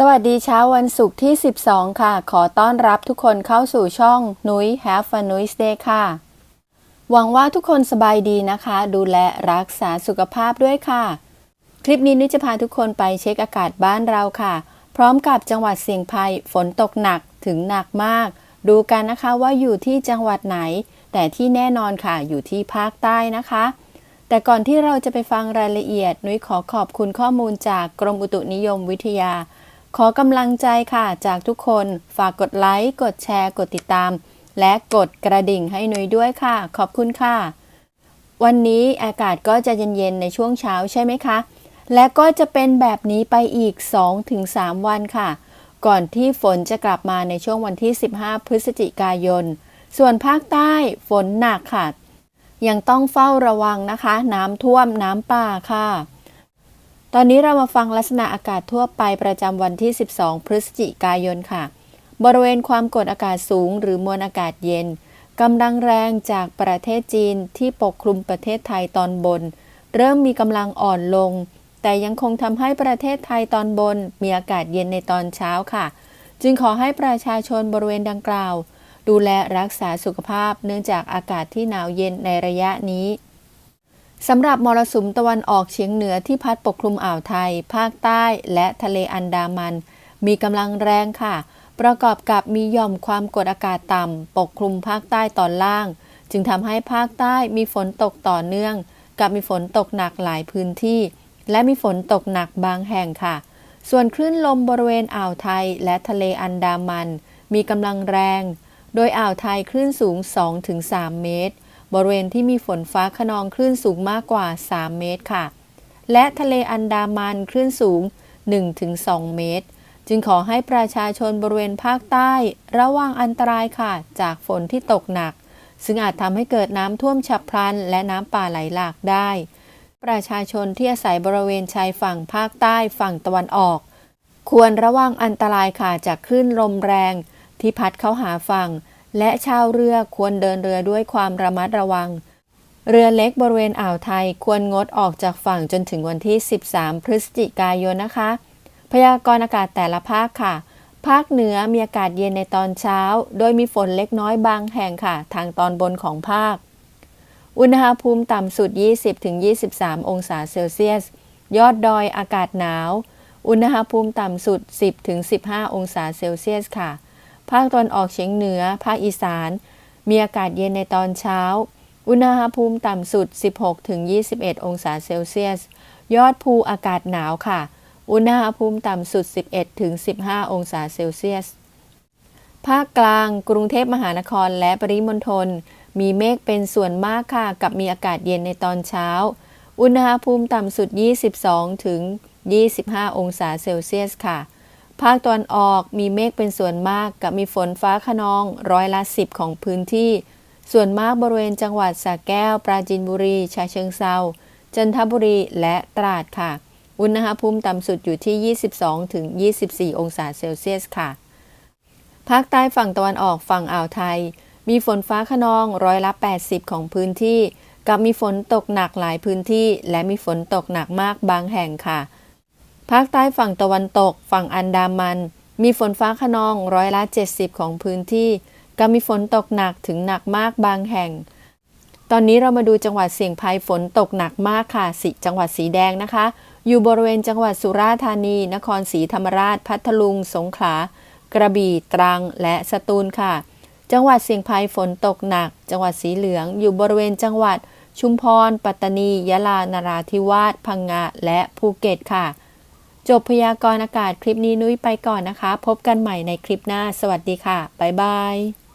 สวัสดีเช้าวันศุกร์ที่ 12 ค่ะ ขอต้อนรับทุกคนเข้าสู่ช่องนุ้ย Have a Nice Day ค่ะ หวังว่าทุกคนสบายดีนะคะ ดูแลรักษาสุขภาพด้วยค่ะ คลิปนี้นุ้ยจะพาทุกคนไปเช็คอากาศบ้านเราค่ะ พร้อมกับจังหวัดเสี่ยงภัยฝนตกหนักถึงหนักมาก ดูกันนะคะว่าอยู่ที่จังหวัดไหน แต่ที่แน่นอนค่ะอยู่ที่ภาคใต้นะคะแต่ก่อนที่เราจะไปฟังรายละเอียด นุ้ยขอขอบคุณข้อมูลจากกรมอุตุนิยมวิทยา ขอกำลังใจค่ะจากทุกคน ฝากกดไลค์ กดแชร์ กดติดตาม และกดกระดิ่งให้หนุ้ยด้วยค่ะ ขอบคุณค่ะ วันนี้อากาศก็จะเย็นๆในช่วงเช้าใช่ไหมคะ และก็จะเป็นแบบนี้ไปอีก 2-3 วันค่ะ ก่อนที่ฝนจะกลับมาในช่วงวันที่ 15 พฤศจิกายน ส่วนภาคใต้ฝนหนักค่ะ ยังต้องเฝ้าระวังนะคะ น้ำท่วมน้ำป่าค่ะ ตอนนี้เรามาฟังลักษณะอากาศทั่วไปประจำวันที่ 12 พฤศจิกายนค่ะ บริเวณความกดอากาศสูงหรือมวลอากาศเย็นกำลังแรงจากประเทศจีนที่ปกคลุมประเทศไทยตอนบน เริ่มมีกำลังอ่อนลง แต่ยังคงทำให้ประเทศไทยตอนบน มีอากาศเย็นในตอนเช้าค่ะ จึงขอให้ประชาชนบริเวณดังกล่าว ดูแลรักษาสุขภาพเนื่องจากอากาศที่หนาวเย็นในระยะนี้ สำหรับมรสุมตะวันออกเฉียงเหนือที่พัดปกคลุมอ่าวไทย ภาคใต้และทะเลอันดามัน มีกำลังแรงค่ะ ประกอบกับมีย่อมความกดอากาศต่ำปกคลุมภาคใต้ตอนล่าง จึงทำให้ภาคใต้มีฝนตกต่อเนื่อง กับมีฝนตกหนักหลายพื้นที่ และมีฝนตกหนักบางแห่งค่ะ ส่วนคลื่นลมบริเวณอ่าวไทยและทะเลอันดามัน มีกำลังแรง โดยอ่าวไทยคลื่นสูง 2-3 เมตร บริเวณที่มีฝนฟ้าขนองคลื่นสูงมากกว่า 3 เมตรค่ะ และทะเลอันดามันคลื่นสูง 1-2 เมตร จึงขอให้ประชาชนบริเวณภาคใต้ ระวังอันตรายค่ะ จากฝนที่ตกหนัก ซึ่งอาจทำให้เกิดน้ำท่วมฉับพลัน และน้ำป่าไหลหลากได้ ประชาชนที่อาศัยบริเวณชายฝั่งภาคใต้ฝั่งตะวันออก ควรระวังอันตรายค่ะจากคลื่นลมแรง ที่พัดเข้าหาฝั่ง และชาวเรือควรเดินเรือด้วยความระมัดระวัง เรือเล็กบริเวณอ่าวไทยควรงดออกจากฝั่งจนถึงวันที่ 13 พฤศจิกายนนะคะ พยากรณ์อากาศแต่ละภาคค่ะ ภาคเหนือมีอากาศเย็นในตอนเช้า โดยมีฝนเล็กน้อยบางแห่งค่ะ ทางตอนบนของภาค อุณหภูมิต่ำสุด 20-23 องศาเซลเซียส ยอดดอยอากาศหนาว อุณหภูมิต่ำสุด 10-15 องศาเซลเซียสค่ะ ภาคตอนออกเฉียงเหนือ ภาคอีสาน มีอากาศเย็นในตอนเช้า อุณหภูมิต่ำสุด 16-21 องศาเซลเซียส ยอดภูอากาศหนาวค่ะ อุณหภูมิต่ำสุด 11-15 องศาเซลเซียส ภาคกลาง กรุงเทพมหานครและปริมณฑล มีเมฆเป็นส่วนมากค่ะ กับมีอากาศเย็นในตอนเช้า อุณหภูมิต่ำสุด 22-25 องศาเซลเซียสค่ะ ภาคตะวันออกมีเมฆเป็นส่วนมากกับมีฝนฟ้าขนองร้อยละ10ของพื้นที่ ส่วนมากบริเวณจังหวัดสระแก้ว ปราจีนบุรีชาเชิงเซาจันทบุรีและตราดค่ะ อุณหภูมิต่ำสุดอยู่ที่ 22-24 องศาเซลเซียสค่ะ ภาคใต้ฝั่งตะวันออกฝั่งอ่าวไทย มีฝนฟ้าขนองร้อยละ 80 ของพื้นที่ กับมีฝนตกหนักหลายพื้นที่ และมีฝนตกหนักมากบางแห่งค่ะ ภาคใต้ฝั่งตะวันตก ฝั่งอันดามัน มีฝนฟ้าขนองร้อยละ 70 ของพื้นที่กับมีฝนตกหนักถึงหนักมากบางแห่ง ตอนนี้เรามาดูจังหวัดเสี่ยงภัยฝนตกหนักมากค่ะสิจังหวัดสีแดงนะคะ อยู่บริเวณจังหวัดสุราษฎร์ธานี นครศรีธรรมราช พัทลุง สงขลา กระบี่ ตรัง และสตูลค่ะ จังหวัดเสี่ยงภัยฝนตกหนัก จังหวัดสีเหลือง อยู่บริเวณจังหวัด ชุมพร ปัตตานี ยะลา นราธิวาส พังงา และภูเก็ตค่ะ จบพยากรณ์อากาศคลิปนี้นุ้ยไปก่อนนะคะ พบกันใหม่ในคลิปหน้า สวัสดีค่ะ บ๊ายบาย